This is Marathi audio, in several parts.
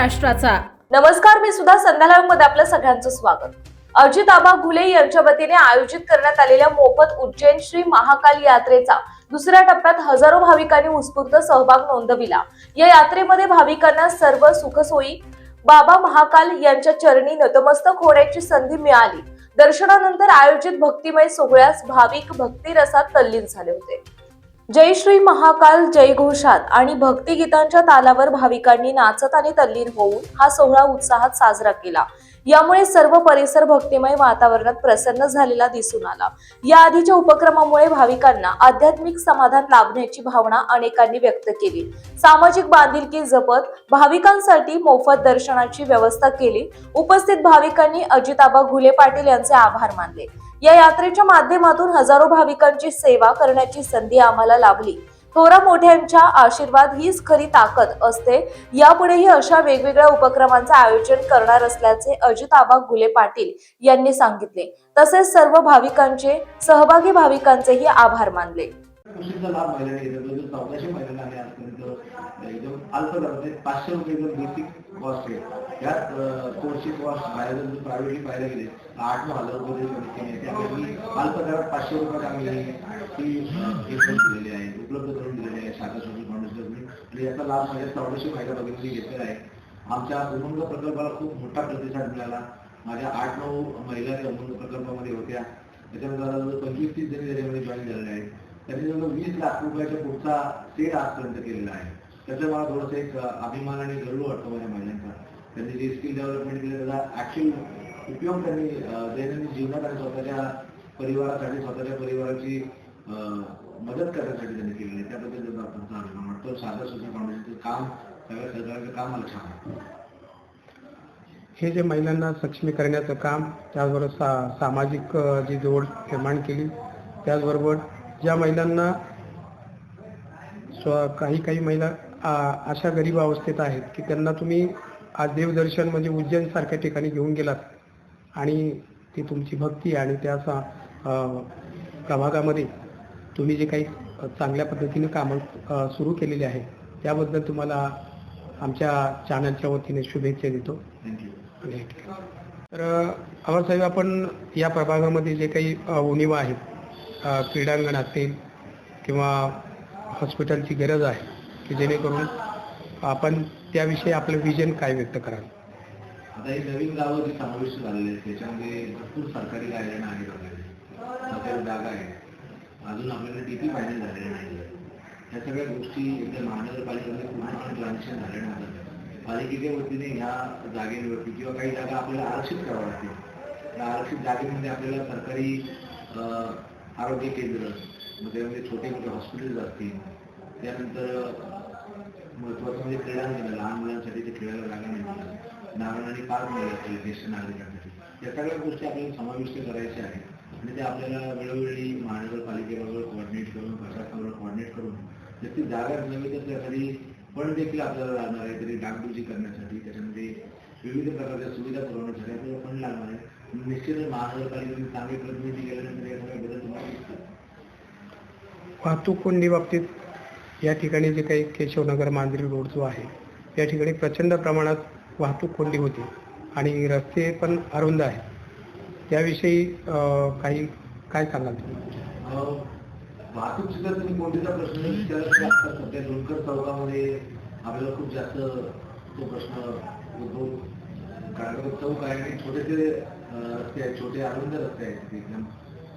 महाराष्ट्राचा. नमस्कार मी सुद्धा संध्याकाळमध्ये आपलं सगळ्यांचं स्वागत. अजित आबा घुले यांच्या वतीने आयोजित करण्यात आलेल्या मोफत उज्जैन श्री महाकाल यात्रेचा दुसऱ्या टप्प्यात हजारो भाविकांनी उत्स्फूर्त सहभाग नोंदविला. या यात्रेमध्ये भाविकांना सर्व सुखसोयी बाबा महाकाल यांच्या चरणी नतमस्तक होण्याची संधी मिळाली. दर्शनानंतर आयोजित भक्तिमय सोहळ्यास भाविक भक्तिरसात तल्लीन झाले होते. जय श्री महाकाल जय घोषात आणि भक्तिगीतांच्या तालावर भाविकांनी नाचत आणि तल्लीन होऊन हा सोहळा उत्साहात साजरा केला. यामुळे सर्व परिसर भक्तिमय वातावरणात प्रसन्न झालेला दिसून आला. या आधीच्या उपक्रमामुळे भाविकांना आध्यात्मिक समाधान लाभण्याची भावना अनेकांनी व्यक्त केली. सामाजिक बांधिलकी जपत भाविकांसाठी मोफत दर्शनाची व्यवस्था केली. उपस्थित भाविकांनी अजिताबा घुले पाटील यांचे आभार मानले. या यात्रेच्या माध्यमातून हजारो भाविकांची सेवा करण्याची संधी आम्हाला लाभली. थोरा मोठ्यांच्या आशीर्वाद हीच खरी ताकद असते. यापुढेही अशा वेगवेगळ्या उपक्रमांचे आयोजन करणार असल्याचे अजित आबा गुले पाटील यांनी सांगितले. तसेच सर्व भाविकांचे सहभागी भाविकांचेही आभार मानले. कृषीचा पाचशे रुपये जर बेसिक कॉस्ट आहे यात कोर्सची कॉस्ट बाहेर जर प्रायव्हेटली पाहायला गेले तर आठ नऊ हजार रुपये तरी त्यापैकी पाचशे रुपये आम्ही ही आहे उपलब्ध करून दिलेली आहे शाखा सोशल फाउंडेशन आणि याचा लाभ माझ्या चौदाशे महिला बघितली घेतलेला आहे. आमच्या उमंग प्रकल्पाला खूप मोठा प्रतिसाद मिळाला. माझ्या आठ नऊ महिला त्या उमंग प्रकल्पामध्ये होत्या. त्याच्यानंतर पंचवीस तीस जणी त्याच्यामध्ये जॉईन झालेल्या आहेत. त्यांनी जवळ वीस लाख रुपयाच्या पुढचा सेट आजपर्यंत केलेला आहे. त्याचा मला थोडंसं एक अभिमान आणि गर्व वाटतो माझ्या महिलांचा त्यांनी जे स्किल डेव्हलपमेंट केलं त्याचा ऍक्च्युअल उपयोग त्यांनी दैनंदिन जीवनात आणि स्वतःच्या परिवारासाठी स्वतःच्या परिवाराची मदत करण्यासाठी त्यांनी केलेली आहे. त्याबद्दल त्यांचा त्यांचा अभिमान वाटतो. साधा सुद्धा फाउंडेशनचं काम सगळ्या सरकारचं काम मला छान वाटतं. हे जे महिलांना सक्षमी करण्याचं काम त्याचबरोबर सा सामाजिक जी जोड निर्माण केली त्याचबरोबर ज्या महिलांना स्व काही काही महिला अशा गरीब अवस्थेत आहेत की त्यांना तुम्ही आज देवदर्शन म्हणजे उज्जैन सारख्या ठिकाणी घेऊन गेलात आणि ती तुमची भक्ती आणि त्या प्रभागामध्ये तुम्ही जे काही चांगल्या पद्धतीने कामं सुरू केलेली आहे त्याबद्दल तुम्हाला आमच्या चॅनलच्या वतीने शुभेच्छा देतो. तर अमर साहेब आपण या प्रभागामध्ये जे काही उणिवा आहेत क्रीडांगण असेल किंवा हॉस्पिटलची गरज आहे की जेणेकरून आपण त्याविषयी आपलं विजन काय व्यक्त कराल? आता ही नवीन गावं जी समाविष्ट झालेली आहेत त्याच्यामध्ये भरपूर सरकारी गायडन आहेत वगैरे. सरकारी जागा आहे अजून आपल्याला डीपी फायनल झालेले नाही ह्या सगळ्या गोष्टी एकदा महानगरपालिकेमध्ये पूर्णपणे ट्रान्झॅक्शन झाल्यानंतर पालिकेच्या वतीने ह्या जागेवरती किंवा काही जागा आपल्याला आरक्षित कराव्या लागतील. त्या आरक्षित जागेमध्ये आपल्याला सरकारी आरोग्य केंद्र मग त्यामध्ये छोटे मोठे हॉस्पिटल्स असतील. त्यानंतर महत्वाचं म्हणजे क्रीडांगण लहान मुलांसाठी ते खेळायला जागा नाही नारायण आणि पार्क मिळत ज्येष्ठ नागरिकांसाठी या सगळ्या गोष्टी आपल्याला समाविष्ट करायच्या आहेत आणि ते आपल्याला वेळोवेळी महानगरपालिकेबरोबर कोऑर्डिनेट करून प्रशासनाबरोबर कोऑर्डिनेट करून जर ती जागा नव्हे तर त्यासाठी पण देखील आपल्याला लागणार आहे तरी डागडुजी करण्यासाठी त्याच्यामध्ये विविध प्रकारच्या सुविधा पुरवण्यासाठी आपल्याला पण लागणार आहे निश्चितच महानगरपालिकेने चांगली प्रतिनिधी केल्यानंतर या सगळ्या बदल तुम्हाला वाहतूक कोंडी बाबतीत या ठिकाणी जे काही केशवनगर मांजरी रोड जो आहे या ठिकाणी प्रचंड प्रमाणात वाहतूक कोंडी होती आणि रस्ते पण अरुंद आहेत. त्याविषयी काही काय सांगाल तुम्ही? वाहतूक सुद्धा तुम्ही कोंडीचा प्रश्न विचारत सध्या डोंकर चौकामध्ये आपल्याला खूप जास्त तो प्रश्न उद्भवतो कारण तो चौक आहे आणि छोटेसे रस्ते आहेत छोटे अरुंद रस्ते आहेत. एकदम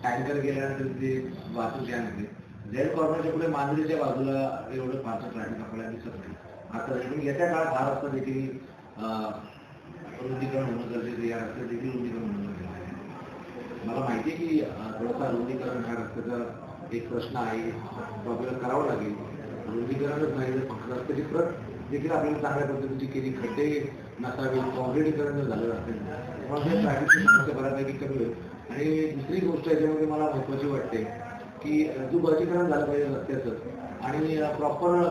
टँकर गेल्यानंतर ते वाहतूक जाम होते. झेड कॉर्नरच्या पुढे मांजरीच्या बाजूला एवढं फारसं ट्रॅफिक आपल्याला दिसत नाही. आता देखील येत्या काळात हा रस्ता देखील रुंदीकरण होणं गरजेचं या रस्त्यात देखील रुंदीकरण होणं गरजेचं आहे. मला माहिती आहे की थोडासा रुंदीकरण हा रस्त्याचा एक प्रश्न आहे. तो आपल्याला करावा लागेल. रुंदीकरणच नाही तर फक्त रस्त्याची प्रत देखील आपल्याला चांगल्या पद्धतीची केली खड्डे नसावे. कॉन्क्रिटीकरण झालं असेल मग ट्रॅफिकची समस्या बऱ्यापैकी कमी होईल. आणि दुसरी गोष्ट याच्यामध्ये मला महत्वाची वाटते की दुबळीकरण झालं पाहिजे रस्त्याचं आणि प्रॉपर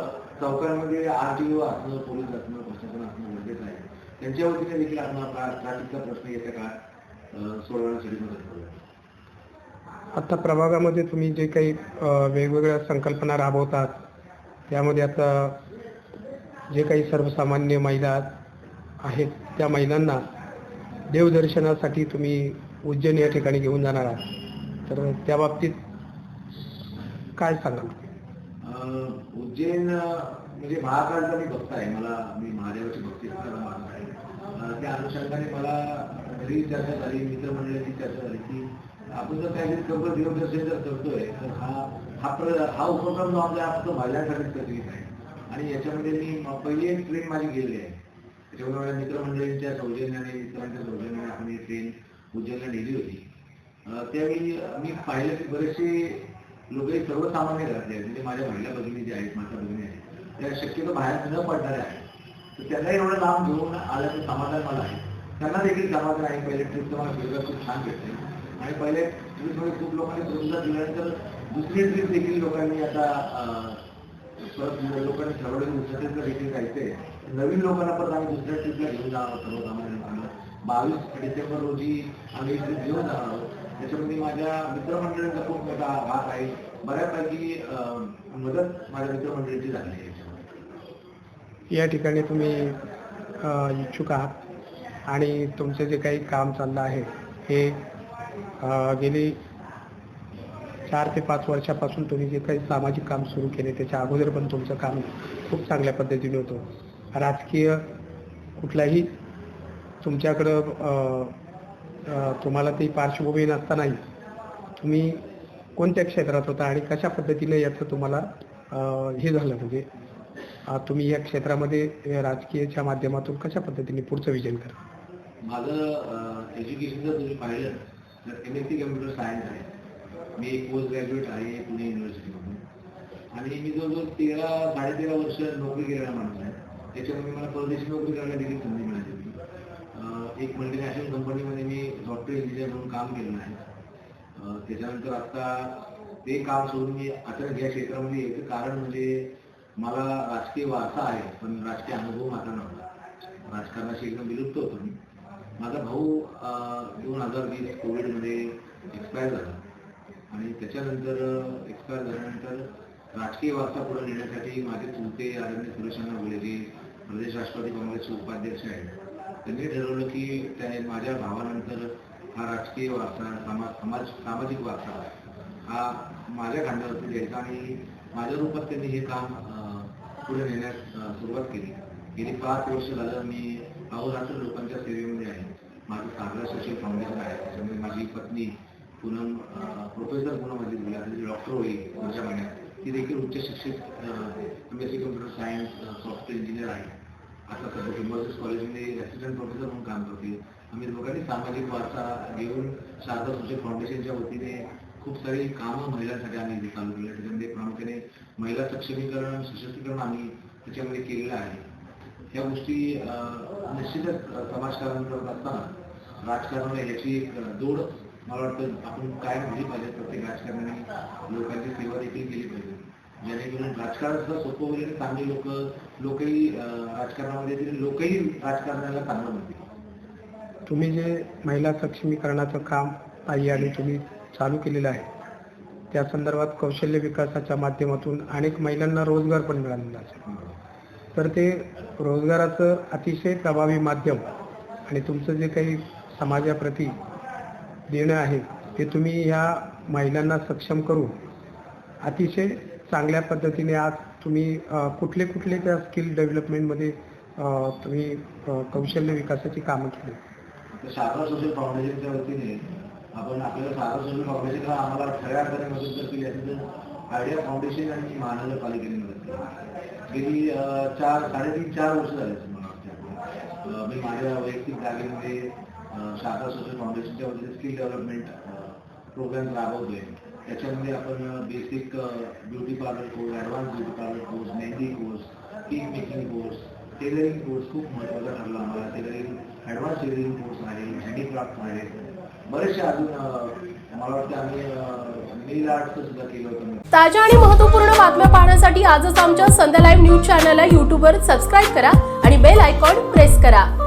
चौकांमध्ये आर टी ओ असणं पोलीस असणं प्रशासन असणं गरजेचं आहे. त्यांच्या वतीने देखील आपण ट्रॅफिकचा प्रश्न येत्या काळात सोडवण्यासाठी मदत करूया आता प्रभागामध्ये तुम्ही जे काही वेगवेगळ्या संकल्पना राबवतात त्यामध्ये आता जे काही सर्वसामान्य महिला आहेत त्या महिलांना देवदर्शनासाठी तुम्ही उज्जैन या ठिकाणी घेऊन जाणार आहात. तर त्या बाबतीत काय सांगाल? उज्जैन म्हणजे महाकाळचा मी भक्त आहे मला मी महादेवाची भक्ती असणारा आहे. त्या अनुषंगाने मला घरी चर्चा झाली मित्रमंडळाची चर्चा झाली की आपण जर काही कंपनी दिवसदर्शन जर करतोय तर हा हा प्र हा उपक्रम जो आमचा हा फक्त महिलांसाठीच प्रचलित आहे. आणि याच्यामध्ये मी पहिली एक ट्रेन माझी गेलेली आहे. त्याच्यामुळे माझ्या मित्रमंडळींच्या सौजन्याने मित्रांच्या सौजन्याने आपण ही ट्रेन उज्जैनला नेली होती. त्यावेळी मी पाहिलं की बरेचसे लोक हे सर्वसामान्य घरातले आहेत म्हणजे माझ्या महिला भगिनी ज्या आहेत माझ्या भगिनी आहेत त्या शक्यतो बाहेर न पडणाऱ्या आहेत. तर त्यांना एवढं लांब घेऊन आल्याचं समाधान मला आहे. त्यांना देखील समाधान आहे. पहिले ट्रिपचं मला फीडबॅक खूप छान भेटते. आणि पहिले ट्रिपमध्ये खूप लोकांनी प्रतिसाद दिल्यानंतर दुसरी ट्रिप देखील लोकांनी आता परत म्हणजे लोकांनी ठरवलेलं दुसऱ्या देखील जायचंय. नवीन लोकांना परत आम्ही दुसऱ्या ट्रिपला घेऊन जाणार सर्वसामान्य बावीस डिसेंबर रोजी आम्ही घेऊन जाणार आहोत त्याच्यामध्ये माझ्या मित्रमंडळींचा खूप मोठा भाग आहे. बऱ्यापैकी मदत माझ्या मित्रमंडळीची झाली आहे या ठिकाणी तुम्ही इच्छुक आहात आणि तुमचं जे काही काम चाललं आहे हे गेली चार ते पाच वर्षापासून तुम्ही जे काही सामाजिक काम सुरू केले त्याच्या अगोदर पण तुमचं काम खूप चांगल्या पद्धतीने होतं. राजकीय कुठलाही तुमच्याकडं तुम्हाला ती पार्श्वभूमी नसतानाही तुम्ही कोणत्या क्षेत्रात होता आणि कशा पद्धतीने याचं तुम्हाला हे झालं? म्हणजे तुम्ही या क्षेत्रामध्ये राजकीयच्या माध्यमातून कशा पद्धतीने पुढचं विजन करा माझं एज्युकेशन जर तुम्ही पाहिलं तर M S C computer science आहे. मी एक पोस्ट ग्रॅज्युएट आहे पुणे युनिव्हर्सिटीमधून आणि मी जवळजवळ तेरा साडेतेरा वर्ष नोकरी केलेला माणूस आहे. त्याच्यामध्ये मला परदेशी नोकरी करायला देखील संधी मिळाली. एक मल्टीनॅशनल कंपनीमध्ये मी सॉफ्टवेअर इंजिनियर म्हणून काम केलं आहे. त्याच्यानंतर आता ते काम सोडून मी अचानक या क्षेत्रामध्ये यायचं कारण म्हणजे मला राजकीय वारसा आहे पण राजकीय अनुभव माझा नव्हता. राजकारणाशी एकदम विलुप्त होतो मी. माझा भाऊ दोन हजार वीस कोविडमध्ये एक्सपायर झाला. आणि त्याच्यानंतर एक्सपायर झाल्यानंतर राजकीय वारसा पुढे नेण्यासाठी माझे चुलते आदरणीय सुरेशांना बोले जे प्रदेश राष्ट्रवादी काँग्रेसचे उपाध्यक्ष आहेत. त्यांनी ठरवलं की त्या माझ्या भावानंतर हा राजकीय वारसा समाज समाज सामाजिक वारसा हा माझ्या खांद्यावरती द्यायचा आणि माझ्या रूपात त्यांनी हे काम पुढे नेण्यास सुरुवात केली. गेली पाच वर्ष झालं मी अहोरात्र लोकांच्या सेवेमध्ये आहे. माझं सागरा सोशल फाउंडेशन आहे. त्याच्यामध्ये माझी पत्नी पूनम प्रोफेसर पूनम माझी गुलाब डॉक्टर होईल पुढच्या महिन्यात. ती देखील उच्च शिक्षित M S C computer science software engineer आहे. आता पद्धती सिम्बॉसिस कॉलेजमध्ये असिस्टंट प्रोफेसर म्हणून काम करते. आम्ही लोकांनी सामाजिक वारसा घेऊन शारदा सोशल फाउंडेशनच्या वतीने खूप सारी कामं महिलांसाठी आम्ही इथे चालू केली. त्याच्यामध्ये प्रामुख्याने महिला सक्षमीकरण सशक्तीकरण आम्ही त्याच्यामध्ये केलेलं आहे. ह्या गोष्टी निश्चितच समाजकारण करत असताना राजकारणाला ह्याची एक अं, जोड मला वाटतं आपण काय दिली पाहिजे. प्रत्येक राजकारणाने लोकांची सेवा देखील केली पाहिजे. जेणेकरून राजकारण सुद्धा सोपं होईल आणि चांगली लोक लोकही राजकारणामध्ये येतील लोकही राजकारणाला चांगलं म्हणतील. तुम्ही जे महिला सक्षमीकरणाचं काम आई आणि तुम्ही चालू केलेलं आहे त्या संदर्भात कौशल्य विकासाच्या माध्यमातून अनेक महिलांना रोजगार पण मिळालेला आहे. तर ते रोजगाराचं अतिशय प्रभावी माध्यम आणि तुमचं जे काही समाजाप्रती देणं आहे ते तुम्ही ह्या महिलांना सक्षम करून अतिशय चांगल्या पद्धतीने आज तुम्ही कुठले कुठले त्या स्किल डेव्हलपमेंटमध्ये तुम्ही कौशल्य विकासाची कामं केली? सातारा शारदा सोशल फाउंडेशनच्या वतीने आपण आपल्याला शारदा सोशल फाउंडेशन हा आम्हाला खऱ्या अर्थाने मदत जर केली असेल आयडिया फाउंडेशन आणि महानगरपालिकेने मदत केली. गेली चार साडेतीन चार वर्ष झाले मला मी माझ्या वैयक्तिक जागेमध्ये अं, शारदा सोशल फाउंडेशनच्या वतीने स्किल डेव्हलपमेंट प्रोग्राम राबवतोय. त्याच्यामध्ये आपण basic beauty parlour course advance beauty parlour course mehndi course cake making course tailoring course खूप महत्त्वाचा ठरला आम्हाला. टेलरिंग ॲडव्हान्स टेलरिंग कोर्स आहे हँडीक्राफ्ट आहे. बरेचसे अजून मला वाटतं आम्ही नेल आर्टचं सुद्धा केलं होतं ताज्या आणि महत्त्वपूर्ण बातम्या पाहण्यासाठी आजच आमच्या संध्या लाईव्ह न्यूज चॅनलला यूट्यूबवर सबस्क्राईब करा आणि बेल आयकॉन प्रेस करा.